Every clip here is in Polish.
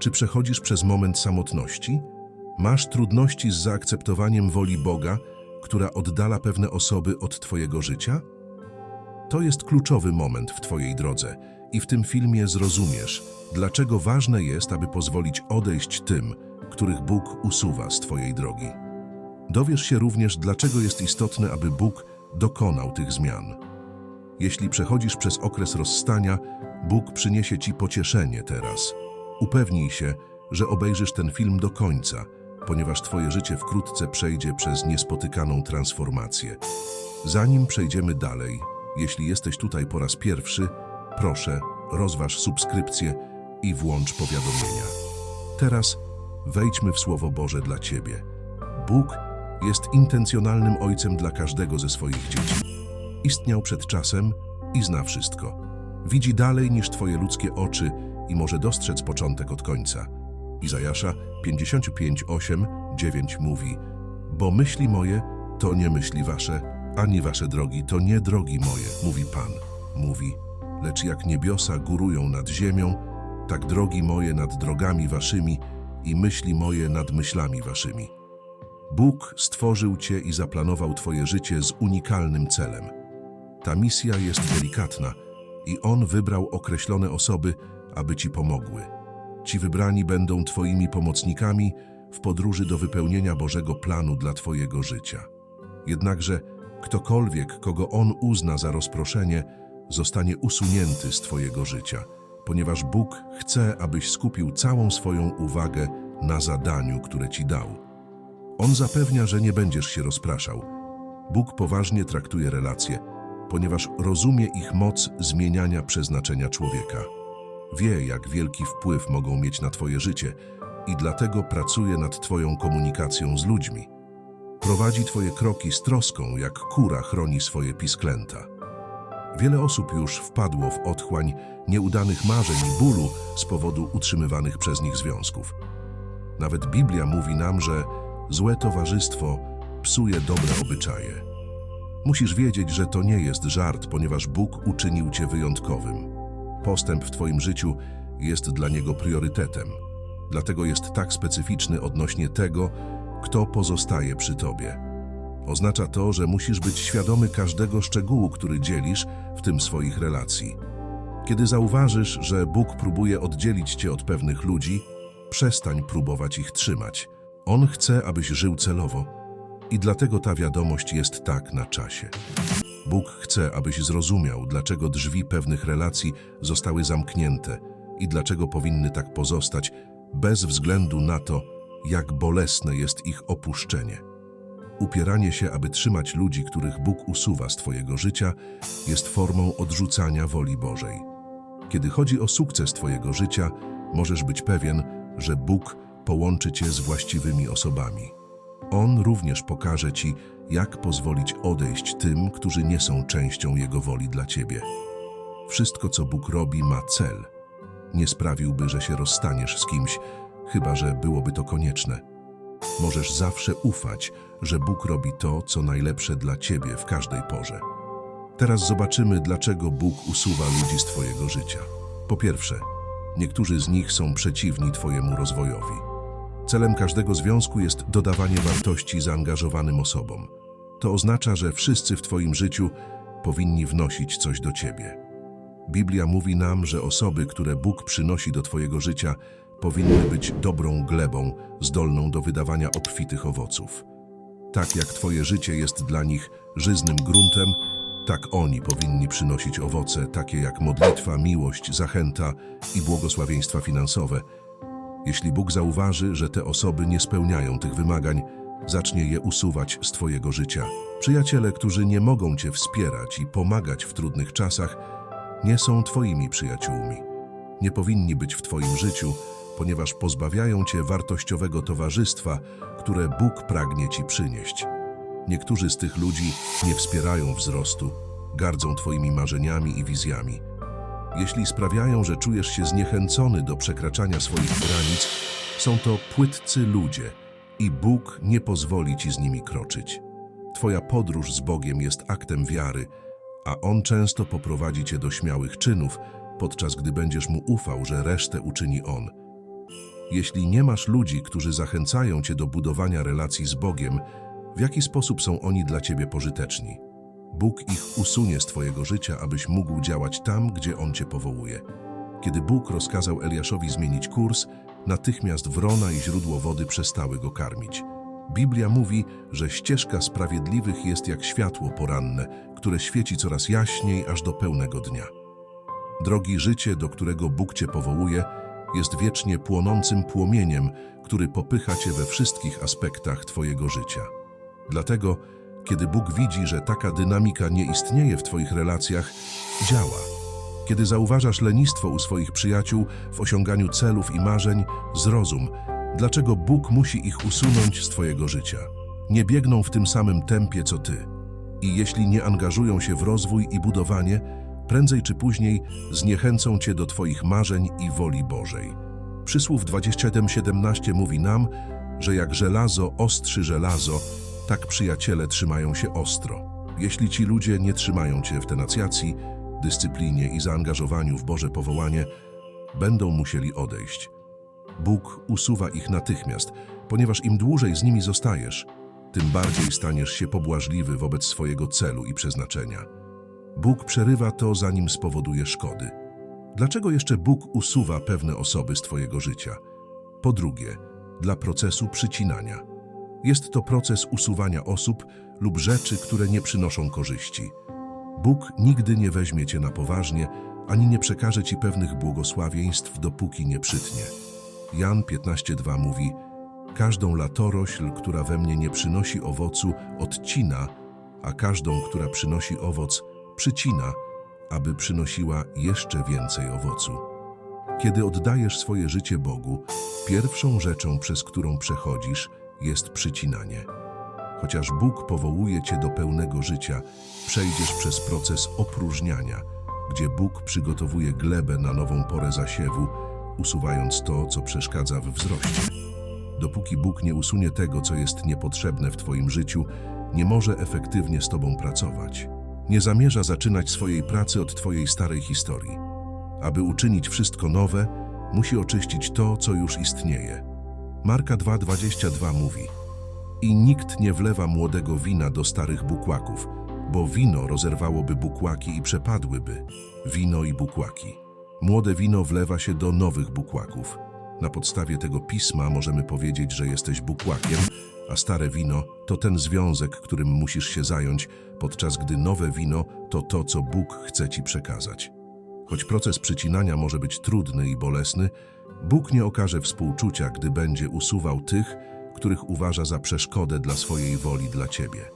Czy przechodzisz przez moment samotności? Masz trudności z zaakceptowaniem woli Boga, która oddala pewne osoby od Twojego życia? To jest kluczowy moment w Twojej drodze i w tym filmie zrozumiesz, dlaczego ważne jest, aby pozwolić odejść tym, których Bóg usuwa z Twojej drogi. Dowiesz się również, dlaczego jest istotne, aby Bóg dokonał tych zmian. Jeśli przechodzisz przez okres rozstania, Bóg przyniesie Ci pocieszenie teraz. Upewnij się, że obejrzysz ten film do końca, ponieważ Twoje życie wkrótce przejdzie przez niespotykaną transformację. Zanim przejdziemy dalej, jeśli jesteś tutaj po raz pierwszy, proszę, rozważ subskrypcję i włącz powiadomienia. Teraz wejdźmy w Słowo Boże dla Ciebie. Bóg jest intencjonalnym ojcem dla każdego ze swoich dzieci. Istniał przed czasem i zna wszystko. Widzi dalej niż Twoje ludzkie oczy i może dostrzec początek od końca. Izajasza 55, 8, 9 mówi Bo myśli moje to nie myśli wasze, ani wasze drogi to nie drogi moje, mówi Pan. Mówi, lecz jak niebiosa górują nad ziemią, tak drogi moje nad drogami waszymi i myśli moje nad myślami waszymi. Bóg stworzył Cię i zaplanował Twoje życie z unikalnym celem. Ta misja jest delikatna i On wybrał określone osoby, aby Ci pomogły. Ci wybrani będą Twoimi pomocnikami w podróży do wypełnienia Bożego planu dla Twojego życia. Jednakże ktokolwiek, kogo On uzna za rozproszenie, zostanie usunięty z Twojego życia, ponieważ Bóg chce, abyś skupił całą swoją uwagę na zadaniu, które Ci dał. On zapewnia, że nie będziesz się rozpraszał. Bóg poważnie traktuje relacje, ponieważ rozumie ich moc zmieniania przeznaczenia człowieka. Wie, jak wielki wpływ mogą mieć na Twoje życie i dlatego pracuje nad Twoją komunikacją z ludźmi. Prowadzi Twoje kroki z troską, jak kura chroni swoje pisklęta. Wiele osób już wpadło w otchłań nieudanych marzeń i bólu z powodu utrzymywanych przez nich związków. Nawet Biblia mówi nam, że złe towarzystwo psuje dobre obyczaje. Musisz wiedzieć, że to nie jest żart, ponieważ Bóg uczynił cię wyjątkowym. Postęp w twoim życiu jest dla Niego priorytetem. Dlatego jest tak specyficzny odnośnie tego, kto pozostaje przy tobie. Oznacza to, że musisz być świadomy każdego szczegółu, który dzielisz, w tym swoich relacji. Kiedy zauważysz, że Bóg próbuje oddzielić cię od pewnych ludzi, przestań próbować ich trzymać. On chce, abyś żył celowo i dlatego ta wiadomość jest tak na czasie. Bóg chce, abyś zrozumiał, dlaczego drzwi pewnych relacji zostały zamknięte i dlaczego powinny tak pozostać, bez względu na to, jak bolesne jest ich opuszczenie. Upieranie się, aby trzymać ludzi, których Bóg usuwa z Twojego życia, jest formą odrzucania woli Bożej. Kiedy chodzi o sukces Twojego życia, możesz być pewien, że Bóg połączy Cię z właściwymi osobami. On również pokaże Ci, jak pozwolić odejść tym, którzy nie są częścią Jego woli dla Ciebie. Wszystko, co Bóg robi, ma cel. Nie sprawiłby, że się rozstaniesz z kimś, chyba że byłoby to konieczne. Możesz zawsze ufać, że Bóg robi to, co najlepsze dla Ciebie w każdej porze. Teraz zobaczymy, dlaczego Bóg usuwa ludzi z Twojego życia. Po pierwsze, niektórzy z nich są przeciwni Twojemu rozwojowi. Celem każdego związku jest dodawanie wartości zaangażowanym osobom. To oznacza, że wszyscy w Twoim życiu powinni wnosić coś do Ciebie. Biblia mówi nam, że osoby, które Bóg przynosi do Twojego życia, powinny być dobrą glebą, zdolną do wydawania obfitych owoców. Tak jak Twoje życie jest dla nich żyznym gruntem, tak oni powinni przynosić owoce, takie jak modlitwa, miłość, zachęta i błogosławieństwa finansowe. Jeśli Bóg zauważy, że te osoby nie spełniają tych wymagań, zacznie je usuwać z Twojego życia. Przyjaciele, którzy nie mogą Cię wspierać i pomagać w trudnych czasach, nie są Twoimi przyjaciółmi. Nie powinni być w Twoim życiu, ponieważ pozbawiają Cię wartościowego towarzystwa, które Bóg pragnie Ci przynieść. Niektórzy z tych ludzi nie wspierają wzrostu, gardzą Twoimi marzeniami i wizjami. Jeśli sprawiają, że czujesz się zniechęcony do przekraczania swoich granic, są to płytcy ludzie i Bóg nie pozwoli Ci z nimi kroczyć. Twoja podróż z Bogiem jest aktem wiary, a On często poprowadzi Cię do śmiałych czynów, podczas gdy będziesz Mu ufał, że resztę uczyni On. Jeśli nie masz ludzi, którzy zachęcają cię do budowania relacji z Bogiem, w jaki sposób są oni dla ciebie pożyteczni? Bóg ich usunie z twojego życia, abyś mógł działać tam, gdzie On cię powołuje. Kiedy Bóg rozkazał Eliaszowi zmienić kurs, natychmiast wrona i źródło wody przestały go karmić. Biblia mówi, że ścieżka sprawiedliwych jest jak światło poranne, które świeci coraz jaśniej aż do pełnego dnia. Drogi życie, do którego Bóg cię powołuje, jest wiecznie płonącym płomieniem, który popycha cię we wszystkich aspektach twojego życia. Dlatego, kiedy Bóg widzi, że taka dynamika nie istnieje w twoich relacjach, działa. Kiedy zauważasz lenistwo u swoich przyjaciół w osiąganiu celów i marzeń, zrozum, dlaczego Bóg musi ich usunąć z twojego życia. Nie biegną w tym samym tempie co ty. I jeśli nie angażują się w rozwój i budowanie, prędzej czy później zniechęcą cię do twoich marzeń i woli Bożej. Przysłów 27:17 mówi nam, że jak żelazo ostrzy żelazo, tak przyjaciele trzymają się ostro. Jeśli ci ludzie nie trzymają cię w tenacjacji, dyscyplinie i zaangażowaniu w Boże powołanie, będą musieli odejść. Bóg usuwa ich natychmiast, ponieważ im dłużej z nimi zostajesz, tym bardziej staniesz się pobłażliwy wobec swojego celu i przeznaczenia. Bóg przerywa to, zanim spowoduje szkody. Dlaczego jeszcze Bóg usuwa pewne osoby z Twojego życia? Po drugie, dla procesu przycinania. Jest to proces usuwania osób lub rzeczy, które nie przynoszą korzyści. Bóg nigdy nie weźmie Cię na poważnie, ani nie przekaże Ci pewnych błogosławieństw, dopóki nie przytnie. Jan 15:2 mówi: Każdą latorośl, która we mnie nie przynosi owocu, odcina, a każdą, która przynosi owoc, przycina, aby przynosiła jeszcze więcej owocu. Kiedy oddajesz swoje życie Bogu, pierwszą rzeczą, przez którą przechodzisz, jest przycinanie. Chociaż Bóg powołuje cię do pełnego życia, przejdziesz przez proces opróżniania, gdzie Bóg przygotowuje glebę na nową porę zasiewu, usuwając to, co przeszkadza w wzroście. Dopóki Bóg nie usunie tego, co jest niepotrzebne w Twoim życiu, nie może efektywnie z Tobą pracować. Nie zamierza zaczynać swojej pracy od Twojej starej historii. Aby uczynić wszystko nowe, musi oczyścić to, co już istnieje. Marka 2,22 mówi I nikt nie wlewa młodego wina do starych bukłaków, bo wino rozerwałoby bukłaki i przepadłyby. Wino i bukłaki. Młode wino wlewa się do nowych bukłaków. Na podstawie tego pisma możemy powiedzieć, że jesteś bukłakiem, a stare wino to ten związek, którym musisz się zająć, podczas gdy nowe wino to to, co Bóg chce ci przekazać. Choć proces przycinania może być trudny i bolesny, Bóg nie okaże współczucia, gdy będzie usuwał tych, których uważa za przeszkodę dla swojej woli dla ciebie.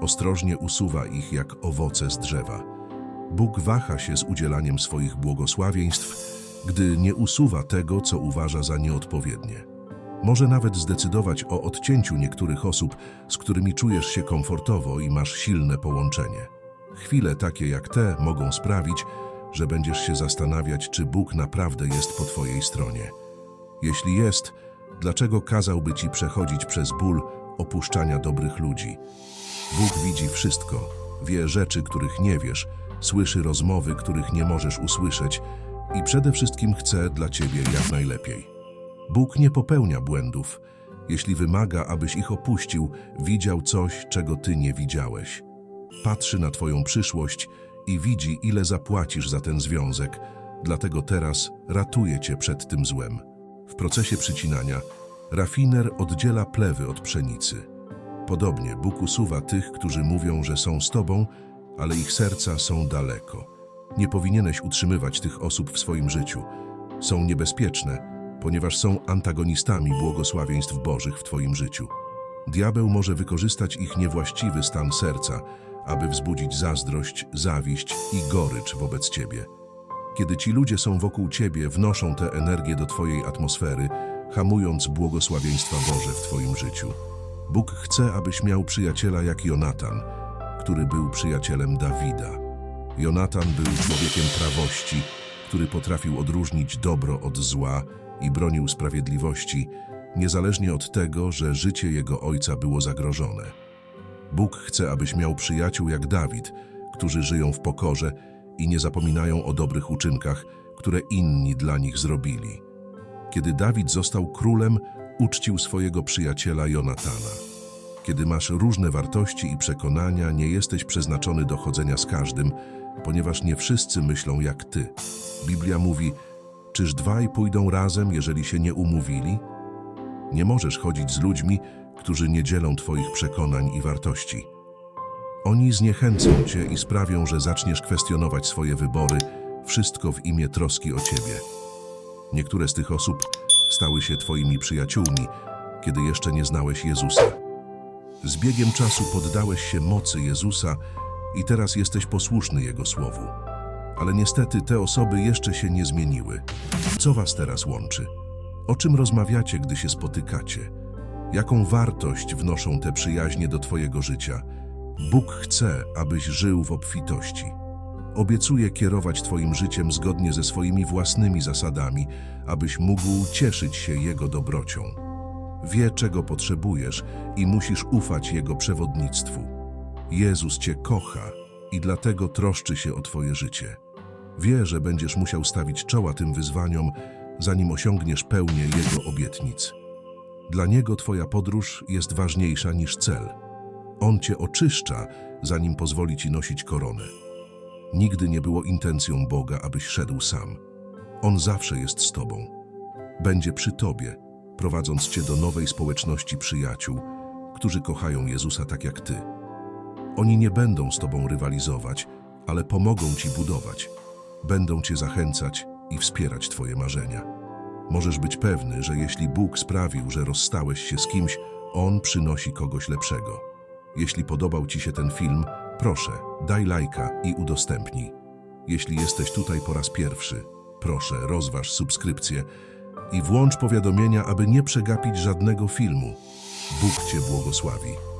Ostrożnie usuwa ich jak owoce z drzewa. Bóg waha się z udzielaniem swoich błogosławieństw, gdy nie usuwa tego, co uważa za nieodpowiednie. Może nawet zdecydować o odcięciu niektórych osób, z którymi czujesz się komfortowo i masz silne połączenie. Chwile takie jak te mogą sprawić, że będziesz się zastanawiać, czy Bóg naprawdę jest po Twojej stronie. Jeśli jest, dlaczego kazałby Ci przechodzić przez ból opuszczania dobrych ludzi? Bóg widzi wszystko, wie rzeczy, których nie wiesz, słyszy rozmowy, których nie możesz usłyszeć i przede wszystkim chce dla Ciebie jak najlepiej. Bóg nie popełnia błędów. Jeśli wymaga, abyś ich opuścił, widział coś, czego Ty nie widziałeś. Patrzy na Twoją przyszłość i widzi, ile zapłacisz za ten związek, dlatego teraz ratuje Cię przed tym złem. W procesie przycinania rafiner oddziela plewy od pszenicy. Podobnie Bóg usuwa tych, którzy mówią, że są z Tobą, ale ich serca są daleko. Nie powinieneś utrzymywać tych osób w swoim życiu. Są niebezpieczne, ponieważ są antagonistami błogosławieństw Bożych w Twoim życiu. Diabeł może wykorzystać ich niewłaściwy stan serca, aby wzbudzić zazdrość, zawiść i gorycz wobec Ciebie. Kiedy ci ludzie są wokół Ciebie, wnoszą tę energię do Twojej atmosfery, hamując błogosławieństwa Boże w Twoim życiu. Bóg chce, abyś miał przyjaciela jak Jonatan, który był przyjacielem Dawida. Jonatan był człowiekiem prawości, który potrafił odróżnić dobro od zła i bronił sprawiedliwości, niezależnie od tego, że życie jego ojca było zagrożone. Bóg chce, abyś miał przyjaciół jak Dawid, którzy żyją w pokorze i nie zapominają o dobrych uczynkach, które inni dla nich zrobili. Kiedy Dawid został królem, uczcił swojego przyjaciela Jonatana. Kiedy masz różne wartości i przekonania, nie jesteś przeznaczony do chodzenia z każdym, ponieważ nie wszyscy myślą jak ty. Biblia mówi, czyż dwaj pójdą razem, jeżeli się nie umówili? Nie możesz chodzić z ludźmi, którzy nie dzielą twoich przekonań i wartości. Oni zniechęcą cię i sprawią, że zaczniesz kwestionować swoje wybory, wszystko w imię troski o ciebie. Niektóre z tych osób stały się twoimi przyjaciółmi, kiedy jeszcze nie znałeś Jezusa. Z biegiem czasu poddałeś się mocy Jezusa i teraz jesteś posłuszny Jego słowu. Ale niestety te osoby jeszcze się nie zmieniły. Co was teraz łączy? O czym rozmawiacie, gdy się spotykacie? Jaką wartość wnoszą te przyjaźnie do twojego życia? Bóg chce, abyś żył w obfitości. Obiecuje kierować Twoim życiem zgodnie ze swoimi własnymi zasadami, abyś mógł cieszyć się Jego dobrocią. Wie, czego potrzebujesz i musisz ufać Jego przewodnictwu. Jezus Cię kocha i dlatego troszczy się o Twoje życie. Wie, że będziesz musiał stawić czoła tym wyzwaniom, zanim osiągniesz pełnię Jego obietnic. Dla Niego Twoja podróż jest ważniejsza niż cel. On Cię oczyszcza, zanim pozwoli Ci nosić koronę. Nigdy nie było intencją Boga, abyś szedł sam. On zawsze jest z Tobą. Będzie przy Tobie, prowadząc Cię do nowej społeczności przyjaciół, którzy kochają Jezusa tak jak Ty. Oni nie będą z Tobą rywalizować, ale pomogą Ci budować. Będą Cię zachęcać i wspierać Twoje marzenia. Możesz być pewny, że jeśli Bóg sprawił, że rozstałeś się z kimś, On przynosi kogoś lepszego. Jeśli podobał Ci się ten film, proszę, daj lajka i udostępnij. Jeśli jesteś tutaj po raz pierwszy, proszę, rozważ subskrypcję i włącz powiadomienia, aby nie przegapić żadnego filmu. Bóg Cię błogosławi.